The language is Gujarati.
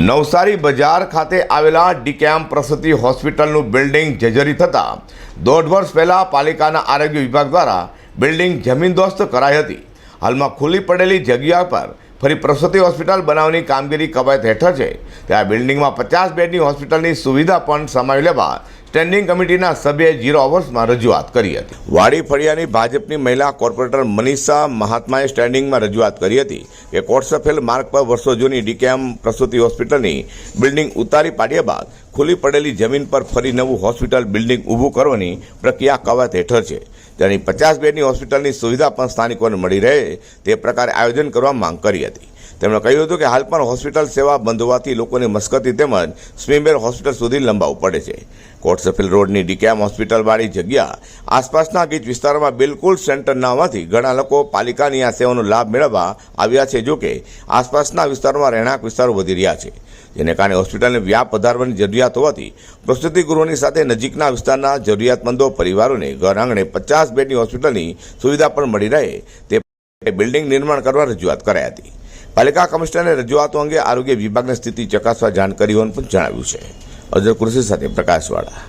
નવસારી બજાર ખાતે આવેલા ડીકેમ પ્રસૂતિ હોસ્પિટલનું બિલ્ડિંગ જર્જરી થતાં દોઢ વર્ષ પહેલાં પાલિકાના આરોગ્ય વિભાગ દ્વારા બિલ્ડિંગ જમીનદોસ્ત કરાઈ હતી. હાલમાં ખુલ્લી પડેલી જગ્યા પર ફરી પ્રસૂતિ હોસ્પિટલ બનાવવાની કામગીરી કવાયત હેઠળ છે. ત્યાં બિલ્ડિંગમાં પચાસ બેડની હોસ્પિટલની સુવિધા પણ સમાવી લેવા સ્ટેન્ડિંગ કમિટીના સભ્યએ ઝીરો અવર્સમાં રજૂઆત કરી હતી. વાડી ફળિયાની ભાજપની મહિલા કોર્પોરેટર મનીષા મહાત્માએ સ્ટેન્ડિંગમાં રજૂઆત કરી હતી કે કોટસફેલ માર્ગ પર વર્ષો જૂની ડીકેએમ પ્રસૂતિ હોસ્પિટલની બિલ્ડિંગ ઉતારી પાડ્યા બાદ ખુલ્લી પડેલી જમીન પર ફરી નવું હોસ્પિટલ બિલ્ડિંગ ઊભું કરવાની પ્રક્રિયા કવાયત હેઠળ છે. તેની પચાસ બેડની હોસ્પિટલની સુવિધા પણ સ્થાનિકોને મળી રહે તે પ્રકારે આયોજન કરવા માંગ કરી હતી. તેમણે કહ્યું હતું કે હાલ પણ હોસ્પિટલ સેવા બંધ હોવાથી લોકોની મસ્કતી તેમજ સ્મીમેર હોસ્પિટલ સુધી લંબાવવું પડે છે. કોટસફિલ રોડની ડીકેમ હોસ્પિટલવાળી જગ્યા આસપાસના ગીચ વિસ્તારોમાં બિલકુલ સેન્ટર ન હોવાથી ઘણા લોકો પાલિકાની આ સેવાનો લાભ મેળવવા આવ્યા છે જોકે આસપાસના વિસ્તારોમાં રહેણાંક વિસ્તારો વધી રહ્યા છે. જેને કારણે હોસ્પિટલને વ્યાપ વધારવાની જરૂરિયાત હોવાથી પ્રસૂતિ ગૃહોની સાથે નજીકના વિસ્તારના જરૂરિયાતમંદો પરિવારોને ઘર આંગણે પચાસ બેડની હોસ્પિટલની સુવિધા પણ મળી રહે તે બિલ્ડિંગ નિર્માણ કરવા રજૂઆત કરાઈ હતી. પાલિકા કમિશનરે રજૂઆતો અંગે આરોગ્ય વિભાગની સ્થિતિ ચકાસવા જાણ કરી હોવાનું પણ જણાવ્યું છે. અજર કૃષિ સાથે પ્રકાશવાળા.